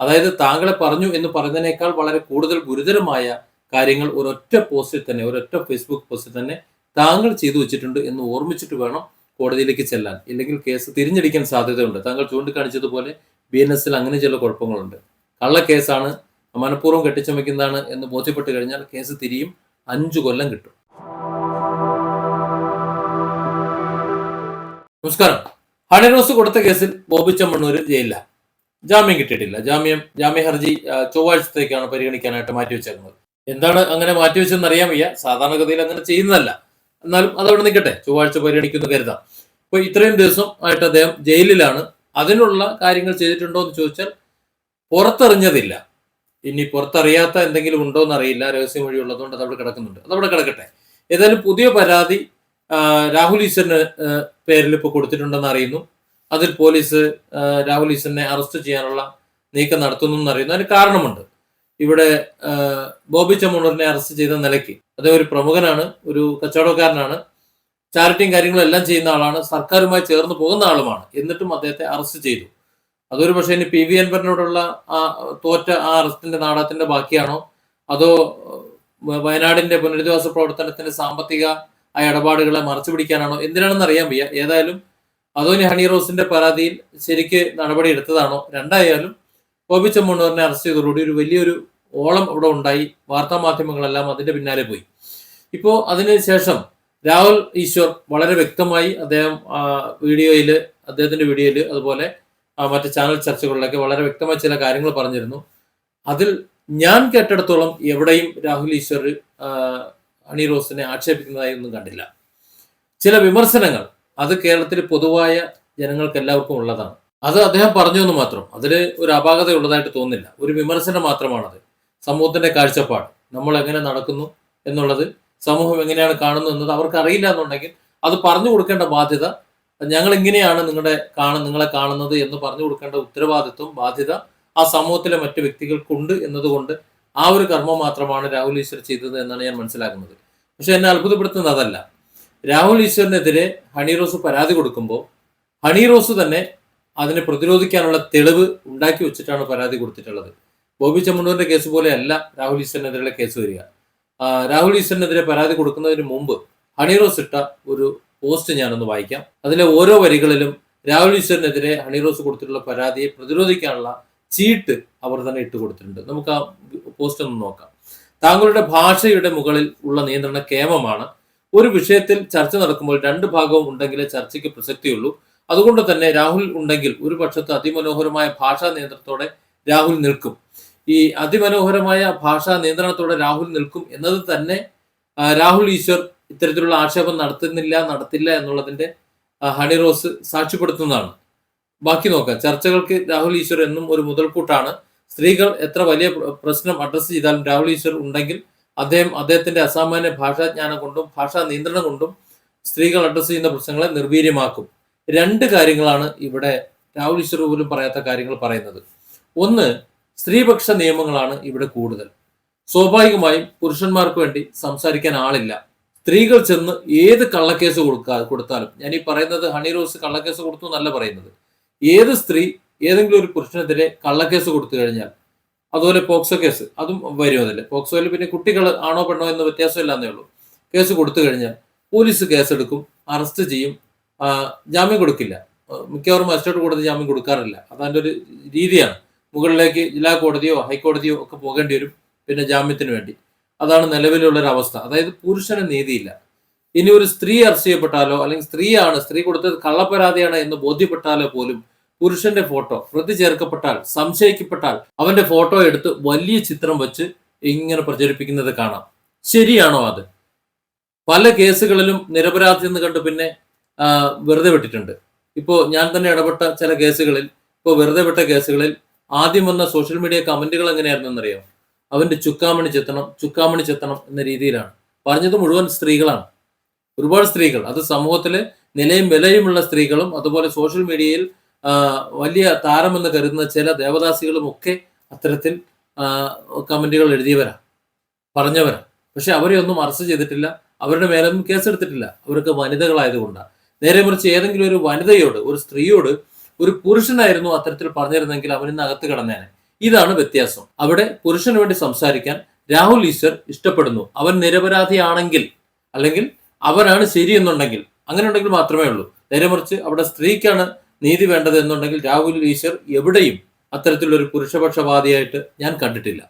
അതായത് താങ്കളെ പറഞ്ഞു എന്ന് പറയുന്നതിനേക്കാൾ വളരെ കൂടുതൽ ഗുരുതരമായ കാര്യങ്ങൾ ഒരൊറ്റ പോസ്റ്റിൽ തന്നെ ഒരൊറ്റ ഫേസ്ബുക്ക് പോസ്റ്റിൽ തന്നെ താങ്കൾ ചെയ്തു വെച്ചിട്ടുണ്ട് എന്ന് ഓർമ്മിച്ചിട്ട് വേണം കോടതിയിലേക്ക് ചെല്ലാൻ. ഇല്ലെങ്കിൽ കേസ് തിരിഞ്ഞടിക്കാൻ സാധ്യതയുണ്ട്. താങ്കൾ ചൂണ്ടിക്കാണിച്ചതുപോലെ ബി എൻ എസിൽ അങ്ങനെ ചില കുഴപ്പങ്ങളുണ്ട്. കള്ളക്കേസാണ് മനഃപൂർവം കെട്ടിച്ചമയ്ക്കുന്നതാണ് എന്ന് ബോധ്യപ്പെട്ട് കഴിഞ്ഞാൽ കേസ് തിരിയും അഞ്ചു കൊല്ലം കിട്ടും. നമസ്കാരം. ഹണി റോസ് കൊടുത്ത കേസിൽ ബോബി ചെമ്മണ്ണൂര് ജയിലില്ല ജാമ്യം കിട്ടിയിട്ടില്ല. ജാമ്യം ജാമ്യ ഹർജി ചൊവ്വാഴ്ചത്തേക്കാണ് പരിഗണിക്കാനായിട്ട് മാറ്റിവെച്ചേക്കുന്നത് എന്താണ് അങ്ങനെ മാറ്റിവെച്ചെന്ന് അറിയാൻ വയ്യ. സാധാരണഗതിയിൽ അങ്ങനെ ചെയ്യുന്നതല്ല. എന്നാലും അതവിടെ നിൽക്കട്ടെ. ചൊവ്വാഴ്ച പരിഗണിക്കുന്നു കരുതാം. അപ്പൊ ഇത്രയും ദിവസം ആയിട്ട് അദ്ദേഹം ജയിലിലാണ്. അതിനുള്ള കാര്യങ്ങൾ ചെയ്തിട്ടുണ്ടോ എന്ന് ചോദിച്ചാൽ പുറത്തെറിഞ്ഞതില്ല. ഇനി പുറത്തറിയാത്ത എന്തെങ്കിലും ഉണ്ടോ എന്ന് അറിയില്ല രഹസ്യം വഴി ഉള്ളതുകൊണ്ട് അതവിടെ കിടക്കുന്നുണ്ട്. അതവിടെ കിടക്കട്ടെ. ഏതായാലും പുതിയ പരാതി രാഹുൽ ഈശ്വറിന് പേരിൽ ഇപ്പോൾ കൊടുത്തിട്ടുണ്ടെന്ന് അറിയുന്നു. അതിൽ പോലീസ് രാഹുൽ ഈശ്വരനെ അറസ്റ്റ് ചെയ്യാനുള്ള നീക്കം നടത്തുന്നു എന്നറിയുന്ന ഒരു കാരണമുണ്ട്. ഇവിടെ ബോബി ചമ്മൂണറിനെ അറസ്റ്റ് ചെയ്ത നിലയ്ക്ക് അദ്ദേഹം ഒരു പ്രമുഖനാണ് ഒരു കച്ചവടക്കാരനാണ്. ചാരിറ്റിയും കാര്യങ്ങളും എല്ലാം ചെയ്യുന്ന ആളാണ് സർക്കാരുമായി ചേർന്ന് പോകുന്ന ആളുമാണ്. എന്നിട്ടും അദ്ദേഹത്തെ അറസ്റ്റ് ചെയ്തു. അതൊരു പക്ഷേ ഇനി പി വി അൻവറിനോടുള്ള ആ തോറ്റ ആ അറസ്റ്റിന്റെ നാടകത്തിന്റെ ബാക്കിയാണോ? അതോ വയനാടിന്റെ പുനരധിവാസ പ്രവർത്തനത്തിന്റെ സാമ്പത്തിക ആ ഇടപാടുകളെ മറച്ചു പിടിക്കാനാണോ? എന്തിനാണെന്ന് അറിയാൻ വയ്യ. ഏതായാലും അതോ ഇനി ഹണി റോസിന്റെ പരാതിയിൽ ശരിക്ക് നടപടി എടുത്തതാണോ രണ്ടായാലും ബോബി ചെമ്മണ്ണൂരിനെ അറസ്റ്റ് ചെയ്തതോടുകൂടി ഒരു വലിയൊരു ഓളം ഇവിടെ ഉണ്ടായി. വാർത്താ മാധ്യമങ്ങളെല്ലാം അതിന്റെ പിന്നാലെ പോയി. ഇപ്പോ അതിനുശേഷം രാഹുൽ ഈശ്വർ വളരെ വ്യക്തമായി അദ്ദേഹം വീഡിയോയിൽ അദ്ദേഹത്തിന്റെ വീഡിയോയിൽ അതുപോലെ മറ്റു ചാനൽ ചർച്ചകളിലൊക്കെ വളരെ വ്യക്തമായി ചില കാര്യങ്ങൾ പറഞ്ഞിരുന്നു. അതിൽ ഞാൻ കേട്ടിടത്തോളം എവിടെയും രാഹുൽ ഈശ്വർ ഹണി റോസിനെ ആക്ഷേപിക്കുന്നതായി ഒന്നും കണ്ടില്ല. ചില വിമർശനങ്ങൾ അത് കേരളത്തിൽ പൊതുവായ ജനങ്ങൾക്ക് എല്ലാവർക്കും ഉള്ളതാണ്. അത് അദ്ദേഹം പറഞ്ഞു എന്ന് മാത്രം. അതിൽ ഒരു അപാകത ഉള്ളതായിട്ട് തോന്നില്ല ഒരു വിമർശനം മാത്രമാണത്. സമൂഹത്തിന്റെ കാഴ്ചപ്പാട്. നമ്മൾ എങ്ങനെ നടക്കുന്നു എന്നുള്ളത് സമൂഹം എങ്ങനെയാണ് കാണുന്നത് എന്നത് അവർക്ക് അറിയില്ല എന്നുണ്ടെങ്കിൽ അത് പറഞ്ഞു കൊടുക്കേണ്ട ബാധ്യത ഞങ്ങൾ എങ്ങനെയാണ് നിങ്ങളുടെ കാണ നിങ്ങളെ കാണുന്നത് എന്ന് പറഞ്ഞു കൊടുക്കേണ്ട ഉത്തരവാദിത്വം ബാധ്യത ആ സമൂഹത്തിലെ മറ്റു വ്യക്തികൾക്കുണ്ട് എന്നതുകൊണ്ട് ആ ഒരു കർമ്മം മാത്രമാണ് രാഹുൽ ഈശ്വർ ചെയ്തത് എന്നാണ് ഞാൻ മനസ്സിലാക്കുന്നത്. പക്ഷെ എന്നെ അത്ഭുതപ്പെടുത്തുന്നത് അതല്ല. രാഹുൽ ഈശ്വറിനെതിരെ ഹണി റോസ് പരാതി കൊടുക്കുമ്പോൾ ഹണി റോസ് തന്നെ അതിനെ പ്രതിരോധിക്കാനുള്ള തെളിവ് ഉണ്ടാക്കി വെച്ചിട്ടാണ് പരാതി കൊടുത്തിട്ടുള്ളത്. ബോബി ചെമ്മണ്ണൂരിന്റെ കേസ് പോലെയല്ല രാഹുൽ ഈശ്വറിനെതിരെയുള്ള കേസ് വരിക. രാഹുൽ ഈശ്വറിനെതിരെ പരാതി കൊടുക്കുന്നതിന് മുമ്പ് ഹണി റോസ് ഇട്ട ഒരു പോസ്റ്റ് ഞാനൊന്ന് വായിക്കാം. അതിലെ ഓരോ വരികളിലും രാഹുൽ ഈശ്വറിനെതിരെ ഹണി റോസ് കൊടുത്തിട്ടുള്ള പരാതിയെ പ്രതിരോധിക്കാനുള്ള ചീട്ട് അവർ തന്നെ ഇട്ട് കൊടുത്തിട്ടുണ്ട്. നമുക്ക് ആ പോസ്റ്റ് ഒന്ന് നോക്കാം. താങ്കളുടെ ഭാഷയുടെ മുകളിൽ ഉള്ള നിയന്ത്രണ കേമമാണ് ഒരു വിഷയത്തിൽ ചർച്ച നടക്കുമ്പോൾ രണ്ട് ഭാഗവും ഉണ്ടെങ്കിലേ ചർച്ചയ്ക്ക് പ്രസക്തിയുള്ളൂ. അതുകൊണ്ട് തന്നെ രാഹുൽ ഉണ്ടെങ്കിൽ ഒരു പക്ഷത്ത് അതിമനോഹരമായ ഭാഷാ നിയന്ത്രണത്തോടെ രാഹുൽ നിൽക്കും. ഈ അതിമനോഹരമായ ഭാഷാ നിയന്ത്രണത്തോടെ രാഹുൽ നിൽക്കും എന്നത് തന്നെ രാഹുൽ ഈശ്വർ ഇത്തരത്തിലുള്ള ആക്ഷേപം നടത്തുന്നില്ല നടത്തില്ല എന്നുള്ളതിന്റെ ഹണി റോസ് സാക്ഷ്യപ്പെടുത്തുന്നതാണ്. ബാക്കി നോക്കാം. ചർച്ചകൾക്ക് രാഹുൽ ഈശ്വർ എന്നും ഒരു മുതൽക്കൂട്ടാണ്. സ്ത്രീകൾ എത്ര വലിയ പ്രശ്നം അഡ്രസ്സ് ചെയ്താലും രാഹുൽ ഈശ്വർ ഉണ്ടെങ്കിൽ അദ്ദേഹം അദ്ദേഹത്തിന്റെ അസാമാന്യ ഭാഷാജ്ഞാനം കൊണ്ടും ഭാഷാ നിയന്ത്രണം കൊണ്ടും സ്ത്രീകൾ അഡ്രസ് ചെയ്യുന്ന പ്രശ്നങ്ങളെ നിർവീര്യമാക്കും. രണ്ട് കാര്യങ്ങളാണ് ഇവിടെ രാഹുൽ ഈശ്വർ പോലും പറയാത്ത കാര്യങ്ങൾ പറയുന്നത്. ഒന്ന് സ്ത്രീപക്ഷ നിയമങ്ങളാണ് ഇവിടെ കൂടുതൽ. സ്വാഭാവികമായും പുരുഷന്മാർക്ക് വേണ്ടി സംസാരിക്കാൻ ആളില്ല. സ്ത്രീകൾ ചെന്ന് ഏത് കള്ളക്കേസ് കൊടുക്കാ കൊടുത്താലും ഞാൻ ഈ പറയുന്നത് ഹണി റോസ് കള്ളക്കേസ് കൊടുത്തു എന്നല്ല പറയുന്നത്. ഏത് സ്ത്രീ ഏതെങ്കിലും ഒരു പുരുഷനെതിരെ കള്ളക്കേസ് കൊടുത്തു കഴിഞ്ഞാൽ അതുപോലെ പോക്സോ കേസ് അതും വരും അതിൽ പോക്സോയിൽ പിന്നെ കുട്ടികൾ ആണോ പെണ്ണോ എന്ന വ്യത്യാസമില്ലാന്നേ ഉള്ളൂ. കേസ് കൊടുത്തു കഴിഞ്ഞാൽ പോലീസ് കേസെടുക്കും അറസ്റ്റ് ചെയ്യും ജാമ്യം കൊടുക്കില്ല. മിക്കവാറും മജിസ്ട്രേറ്റ് കോടതി ജാമ്യം കൊടുക്കാറില്ല. അതതിന്റെ ഒരു രീതിയാണ്. മുകളിലേക്ക് ജില്ലാ കോടതിയോ ഹൈക്കോടതിയോ ഒക്കെ പോകേണ്ടി വരും പിന്നെ ജാമ്യത്തിന് വേണ്ടി. അതാണ് നിലവിലുള്ള ഒരു അവസ്ഥ അതായത് പുരുഷന് നീതിയില്ല. ഇനി ഒരു സ്ത്രീ അറസ്റ്റ് ചെയ്യപ്പെട്ടാലോ അല്ലെങ്കിൽ സ്ത്രീയാണ് സ്ത്രീ കൊടുത്തത് കള്ളപ്പരാതിയാണ് എന്ന് ബോധ്യപ്പെട്ടാലോ പോലും പുരുഷന്റെ ഫോട്ടോ പ്രതി ചേർക്കപ്പെട്ടാൽ സംശയിക്കപ്പെട്ടാൽ അവന്റെ ഫോട്ടോ എടുത്ത് വലിയ ചിത്രം വെച്ച് ഇങ്ങനെ പ്രചരിപ്പിക്കുന്നത് കാണാം. ശരിയാണോ അത്? പല കേസുകളിലും നിരപരാധി എന്ന് കണ്ട് പിന്നെ വെറുതെ വിട്ടിട്ടുണ്ട്. ഇപ്പോൾ ഞാൻ തന്നെ ഇടപെട്ട ചില കേസുകളിൽ ഇപ്പോൾ വെറുതെ വിട്ട കേസുകളിൽ ആദ്യം വന്ന സോഷ്യൽ മീഡിയ കമന്റുകൾ എങ്ങനെയായിരുന്നു എന്നറിയാം അവന്റെ ചുക്കാമണി ചെത്തണം ചുക്കാമണി ചെത്തണം എന്ന രീതിയിലാണ്. പറഞ്ഞത് മുഴുവൻ സ്ത്രീകളാണ്. ഒരുപാട് സ്ത്രീകൾ. അത് സമൂഹത്തിലെ നിലയും വിലയുമുള്ള സ്ത്രീകളും അതുപോലെ സോഷ്യൽ മീഡിയയിൽ വലിയ താരമെന്ന് കരുതുന്ന ചില ദേവദാസികളും ഒക്കെ അത്തരത്തിൽ കമന്റുകൾ എഴുതിയവരാ പറഞ്ഞവരാ. പക്ഷെ അവരെ ഒന്നും അറസ്റ്റ് ചെയ്തിട്ടില്ല അവരുടെ മേലൊന്നും കേസെടുത്തിട്ടില്ല. അവർക്ക് വനിതകളായതുകൊണ്ടാണ് നേരെ മറിച്ച് ഏതെങ്കിലും ഒരു വനിതയോട് ഒരു സ്ത്രീയോട് ഒരു പുരുഷനായിരുന്നു അത്തരത്തിൽ പറഞ്ഞിരുന്നെങ്കിൽ അവനിന്ന് അകത്ത് കിടന്നേനെ. ഇതാണ് വ്യത്യാസം. അവിടെ പുരുഷന് വേണ്ടി സംസാരിക്കാൻ രാഹുൽ ഈശ്വർ ഇഷ്ടപ്പെടുന്നു. അവൻ നിരപരാധിയാണെങ്കിൽ അല്ലെങ്കിൽ അവനാണ് ശരിയെന്നുണ്ടെങ്കിൽ അങ്ങനെ ഉണ്ടെങ്കിൽ മാത്രമേ ഉള്ളൂ. നേരെ മറിച്ച് അവിടെ സ്ത്രീക്കാണ് നീതി വേണ്ടത് എന്നുണ്ടെങ്കിൽ രാഹുൽ ഈശ്വർ എവിടെയും അത്തരത്തിലൊരു പുരുഷപക്ഷവാദിയായിട്ട് ഞാൻ കണ്ടിട്ടില്ല.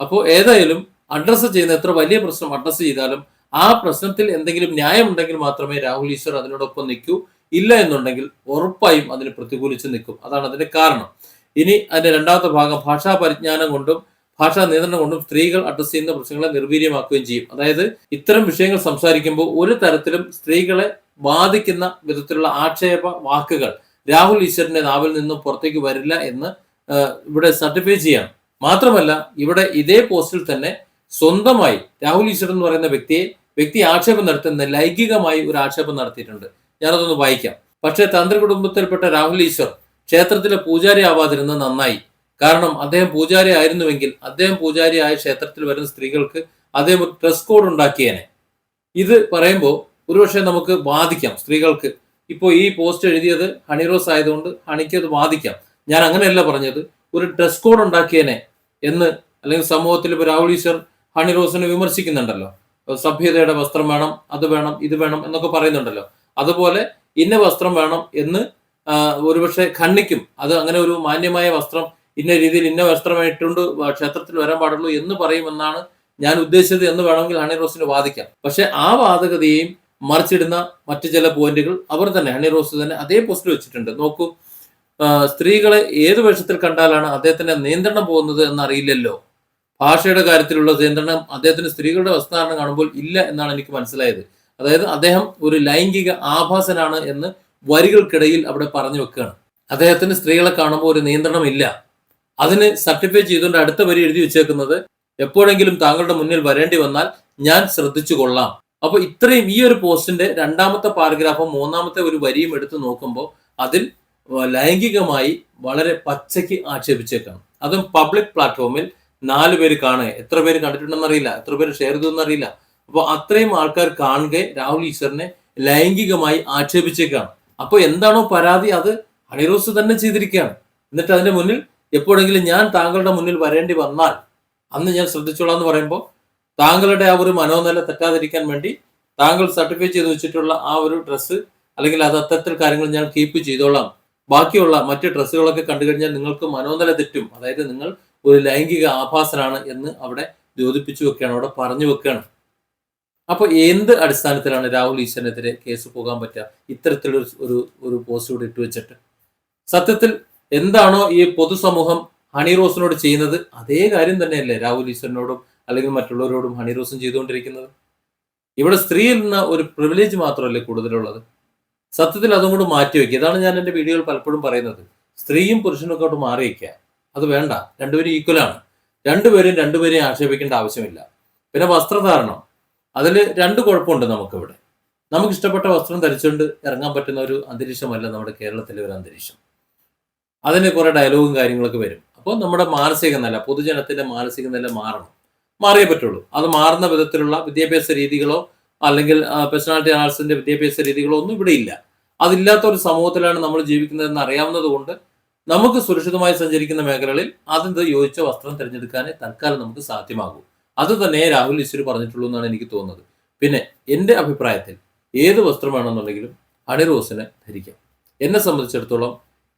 അപ്പോൾ ഏതായാലും അഡ്രസ്സ് ചെയ്യുന്ന എത്ര വലിയ പ്രശ്നം അഡ്രസ്സ് ചെയ്താലും ആ പ്രശ്നത്തിൽ എന്തെങ്കിലും ന്യായമുണ്ടെങ്കിൽ മാത്രമേ രാഹുൽ ഈശ്വർ അതിനോടൊപ്പം നിൽക്കൂ. ഇല്ല എന്നുണ്ടെങ്കിൽ ഉറപ്പായും അതിന് പ്രതികൂലിച്ച് നിൽക്കും. അതാണ് അതിന്റെ കാരണം. ഇനി അതിന്റെ രണ്ടാമത്തെ ഭാഗം ഭാഷാ പരിജ്ഞാനം കൊണ്ടും ഭാഷാ നിയന്ത്രണം കൊണ്ടും സ്ത്രീകൾ അഡ്രസ് ചെയ്യുന്ന പ്രശ്നങ്ങളെ നിർവീര്യമാക്കുകയും ചെയ്യും. അതായത് ഇത്തരം വിഷയങ്ങൾ സംസാരിക്കുമ്പോൾ ഒരു തരത്തിലും സ്ത്രീകളെ ബാധിക്കുന്ന വിധത്തിലുള്ള ആക്ഷേപ വാക്കുകൾ രാഹുൽ ഈശ്വറിന്റെ നാവിൽ നിന്നും പുറത്തേക്ക് വരില്ല എന്ന് ഇവിടെ സർട്ടിഫൈ ചെയ്യാം മാത്രമല്ല ഇവിടെ ഇതേ പോസ്റ്റിൽ തന്നെ സ്വന്തമായി രാഹുൽ ഈശ്വർ എന്ന് പറയുന്ന വ്യക്തിയെ വ്യക്തി ആക്ഷേപം നടത്തുന്ന ലൈംഗികമായി ഒരു ആക്ഷേപം നടത്തിയിട്ടുണ്ട്. ഞാനതൊന്ന് വായിക്കാം. പക്ഷേ തന്ത്ര കുടുംബത്തിൽപ്പെട്ട രാഹുൽ ഈശ്വർ ക്ഷേത്രത്തിലെ പൂജാരി ആവാതിരുന്നത് നന്നായി. കാരണം അദ്ദേഹം പൂജാരി ആയിരുന്നുവെങ്കിൽ അദ്ദേഹം പൂജാരി ആയ ക്ഷേത്രത്തിൽ വരുന്ന സ്ത്രീകൾക്ക് അദ്ദേഹം ഡ്രസ് കോഡ് ഉണ്ടാക്കിയേനെ. ഇത് പറയുമ്പോൾ ഒരുപക്ഷെ നമുക്ക് ബാധിക്കാം സ്ത്രീകൾക്ക് ഇപ്പോൾ ഈ പോസ്റ്റ് എഴുതിയത് ഹണി റോസ് ആയതുകൊണ്ട് ഹണിക്ക് അത് ബാധിക്കാം ഞാൻ അങ്ങനെയല്ല പറഞ്ഞത്. ഒരു ഡ്രസ് കോഡ് ഉണ്ടാക്കിയേനെ എന്ന് അല്ലെങ്കിൽ സമൂഹത്തിൽ ഇപ്പോൾ രാഹുൽ ഈശ്വർ ഹണി റോസിനെ വിമർശിക്കുന്നുണ്ടല്ലോ. സഭ്യതയുടെ വസ്ത്രം വേണം അത് വേണം ഇത് വേണം എന്നൊക്കെ പറയുന്നുണ്ടല്ലോ. അതുപോലെ ഇന്ന വസ്ത്രം വേണം എന്ന് ഒരുപക്ഷെ ഖണ്ണിക്കും അത് അങ്ങനെ ഒരു മാന്യമായ വസ്ത്രം ഇന്ന രീതിയിൽ ഇന്ന വസ്ത്രമായിട്ടുണ്ട് ക്ഷേത്രത്തിൽ വരാൻ പാടുള്ളൂ എന്ന് പറയുമെന്നാണ് ഞാൻ ഉദ്ദേശിച്ചത് എന്ന് വേണമെങ്കിൽ ഹണി വാദിക്കാം. പക്ഷെ ആ വാദഗതിയെയും മറിച്ചിടുന്ന മറ്റു ചില പോയിന്റുകൾ അവർ തന്നെ ഹണി റോസ് തന്നെ അതേ പോസ്റ്റിൽ വെച്ചിട്ടുണ്ട്. നോക്കൂ സ്ത്രീകളെ ഏത് വേഷത്തിൽ കണ്ടാലാണ് അദ്ദേഹത്തിന്റെ നിയന്ത്രണം പോകുന്നത് എന്നറിയില്ലല്ലോ. ഭാഷയുടെ കാര്യത്തിലുള്ള നിയന്ത്രണം അദ്ദേഹത്തിന് സ്ത്രീകളുടെ വസ്ത്രധാരണം കാണുമ്പോൾ ഇല്ല എന്നാണ് എനിക്ക് മനസ്സിലായത്. അതായത് അദ്ദേഹം ഒരു ലൈംഗിക ആഭാസനാണ് എന്ന് വരികൾക്കിടയിൽ അവിടെ പറഞ്ഞു വെക്കുകയാണ്. അദ്ദേഹത്തിന് സ്ത്രീകളെ കാണുമ്പോൾ ഒരു നിയന്ത്രണം ഇല്ല. അതിന് സർട്ടിഫൈ ചെയ്തുകൊണ്ട് അടുത്ത വരി എഴുതി വെച്ചേക്കുന്നത് എപ്പോഴെങ്കിലും താങ്കളുടെ മുന്നിൽ വരേണ്ടി വന്നാൽ ഞാൻ ശ്രദ്ധിച്ചു കൊള്ളാം. അപ്പൊ ഇത്രയും ഈ ഒരു പോസ്റ്റിന്റെ രണ്ടാമത്തെ പാരഗ്രാഫും മൂന്നാമത്തെ ഒരു വരിയും എടുത്ത് നോക്കുമ്പോൾ അതിൽ ലൈംഗികമായി വളരെ പച്ചയ്ക്ക് ആക്ഷേപിച്ചേക്കാം അതും പബ്ലിക് പ്ലാറ്റ്ഫോമിൽ നാല് പേര് കാണുക. എത്ര പേര് കണ്ടിട്ടുണ്ടെന്ന് അറിയില്ല. എത്ര പേര് ഷെയർ ചെയ്തെന്ന് അറിയില്ല. അപ്പോൾ അത്രയും ആൾക്കാർ കാണുക രാഹുൽ ഈശ്വറിനെ ലൈംഗികമായി ആക്ഷേപിച്ചേക്കാം അപ്പോൾ എന്താണോ പരാതി അത് അണിറോസ് തന്നെ ചെയ്തിരിക്കുകയാണ്. എന്നിട്ട് അതിന്റെ മുന്നിൽ എപ്പോഴെങ്കിലും ഞാൻ താങ്കളുടെ മുന്നിൽ വരേണ്ടി വന്നാൽ അന്ന് ഞാൻ ശ്രദ്ധിച്ചോളാം എന്ന് പറയുമ്പോൾ താങ്കളുടെ ആ ഒരു മനോനില തെറ്റാതിരിക്കാൻ വേണ്ടി താങ്കൾ സർട്ടിഫൈ ചെയ്ത് വെച്ചിട്ടുള്ള ആ ഒരു ഡ്രസ്സ് അല്ലെങ്കിൽ അത് അത്തരത്തിൽ കാര്യങ്ങൾ ഞാൻ കീപ്പ് ചെയ്തോളാം. ബാക്കിയുള്ള മറ്റ് ഡ്രസ്സുകളൊക്കെ കണ്ടു കഴിഞ്ഞാൽ നിങ്ങൾക്ക് മനോനില തെറ്റും. അതായത് നിങ്ങൾ ഒരു ലൈംഗിക ആഭാസനാണ് എന്ന് അവിടെ ദ്യോതിപ്പിച്ചു വെക്കുകയാണ് അവിടെ പറഞ്ഞു വെക്കുകയാണ്. അപ്പോൾ എന്ത് അടിസ്ഥാനത്തിലാണ് രാഹുൽ ഈശ്വരനെതിരെ കേസ് പോകാൻ പറ്റുക? ഇത്തരത്തിലൊരു ഒരു ഒരു പോസ്റ്റ് കൂടെ ഇട്ട് വെച്ചിട്ട്. സത്യത്തിൽ എന്താണോ ഈ പൊതുസമൂഹം ഹണി റോസിനോട് ചെയ്യുന്നത് അതേ കാര്യം തന്നെയല്ലേ രാഹുൽ ഈശ്വരനോടും അല്ലെങ്കിൽ മറ്റുള്ളവരോടും ഹണി റോസും ചെയ്തുകൊണ്ടിരിക്കുന്നത്? ഇവിടെ സ്ത്രീയിൽ നിന്ന് ഒരു പ്രിവിലേജ് മാത്രമല്ലേ കൂടുതലുള്ളത്? സത്യത്തിൽ അതും കൂടെ മാറ്റി വെക്കുക. ഇതാണ് ഞാൻ എന്റെ വീഡിയോയിൽ പലപ്പോഴും പറയുന്നത്. സ്ത്രീയും പുരുഷനും ഒക്കെ മാറി വയ്ക്കുക അത് വേണ്ട. രണ്ടുപേരും ഈക്വലാണ് രണ്ടുപേരും രണ്ടുപേരെയും ആക്ഷേപിക്കേണ്ട ആവശ്യമില്ല. പിന്നെ വസ്ത്രധാരണം. അതിൽ രണ്ട് കുഴപ്പമുണ്ട് നമുക്കിവിടെ. നമുക്ക് ഇഷ്ടപ്പെട്ട വസ്ത്രം ധരിച്ചുകൊണ്ട് ഇറങ്ങാൻ പറ്റുന്ന ഒരു അന്തരീക്ഷമല്ല നമ്മുടെ കേരളത്തിലെ ഒരു അന്തരീക്ഷം. അതിന് കുറേ ഡയലോഗും കാര്യങ്ങളൊക്കെ വരും. അപ്പോൾ നമ്മുടെ മാനസിക നില പൊതുജനത്തിന്റെ മാനസിക നില മാറണം. മാറിയേ പറ്റുള്ളൂ. അത് മാറുന്ന വിധത്തിലുള്ള വിദ്യാഭ്യാസ രീതികളോ അല്ലെങ്കിൽ പേഴ്സണാലിറ്റി ആർട്സിന്റെ വിദ്യാഭ്യാസ രീതികളോ ഒന്നും ഇവിടെ ഇല്ല. അതില്ലാത്ത ഒരു സമൂഹത്തിലാണ് നമ്മൾ ജീവിക്കുന്നതെന്ന് അറിയാവുന്നത് കൊണ്ട് നമുക്ക് സുരക്ഷിതമായി സഞ്ചരിക്കുന്ന മേഖലകളിൽ അതിന് യോജിച്ച വസ്ത്രം തിരഞ്ഞെടുക്കാനേ തൽക്കാലം നമുക്ക് സാധ്യമാകൂ. അത് തന്നെ രാഹുൽ ഈശ്വർ പറഞ്ഞിട്ടുള്ളൂ എന്നാണ് എനിക്ക് തോന്നുന്നത്. പിന്നെ എന്റെ അഭിപ്രായത്തിൽ ഏത് വസ്ത്രം വേണമെന്നുണ്ടെങ്കിലും ഹണി റോസിനെ ധരിക്കാം. എന്നെ സംബന്ധിച്ചിടത്തോളം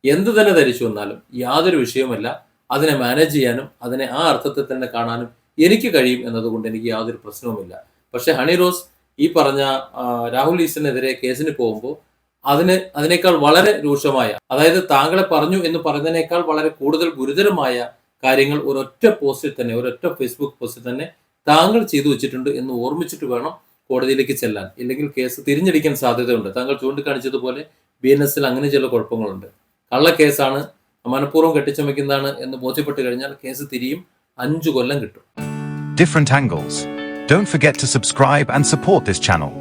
എന്ത് തന്നെ ധരിച്ചു വന്നാലും യാതൊരു വിഷയവുമല്ല അതിനെ മാനേജ് ചെയ്യാനും അതിനെ ആ അർത്ഥത്തിൽ തന്നെ കാണാനും എനിക്ക് കഴിയും എന്നതുകൊണ്ട് എനിക്ക് യാതൊരു പ്രശ്നവുമില്ല. പക്ഷെ ഹണി റോസ് ഈ പറഞ്ഞ രാഹുൽ ഈശ്വരനെതിരെ കേസിന് പോകുമ്പോൾ അതിന് അതിനേക്കാൾ വളരെ രൂക്ഷമായ അതായത് താങ്കളെ പറഞ്ഞു എന്ന് പറഞ്ഞതിനേക്കാൾ വളരെ കൂടുതൽ ഗുരുതരമായ കാര്യങ്ങൾ ഒരൊറ്റ പോസ്റ്റിൽ തന്നെ ഒരൊറ്റ ഫേസ്ബുക്ക് പോസ്റ്റിൽ തന്നെ താങ്കൾ ചെയ്തു വെച്ചിട്ടുണ്ട് എന്ന് ഓർമ്മിച്ചിട്ട് വേണം കോടതിയിലേക്ക് ചെല്ലാൻ. ഇല്ലെങ്കിൽ കേസ് തിരിഞ്ഞടിക്കാൻ സാധ്യതയുണ്ട്. താങ്കൾ ചൂണ്ടിക്കാണിച്ചതുപോലെ ബി എൻ എസിൽ അങ്ങനെ ചില കുഴപ്പങ്ങളുണ്ട്. കള്ളക്കേസാണ് മനഃപൂർവം കെട്ടിച്ചമയ്ക്കുന്നതാണ് എന്ന് ബോധ്യപ്പെട്ട് കഴിഞ്ഞാൽ കേസ് തിരിയും. അഞ്ചു കൊല്ലം കിട്ടും different angles. Don't forget to subscribe and support this channel.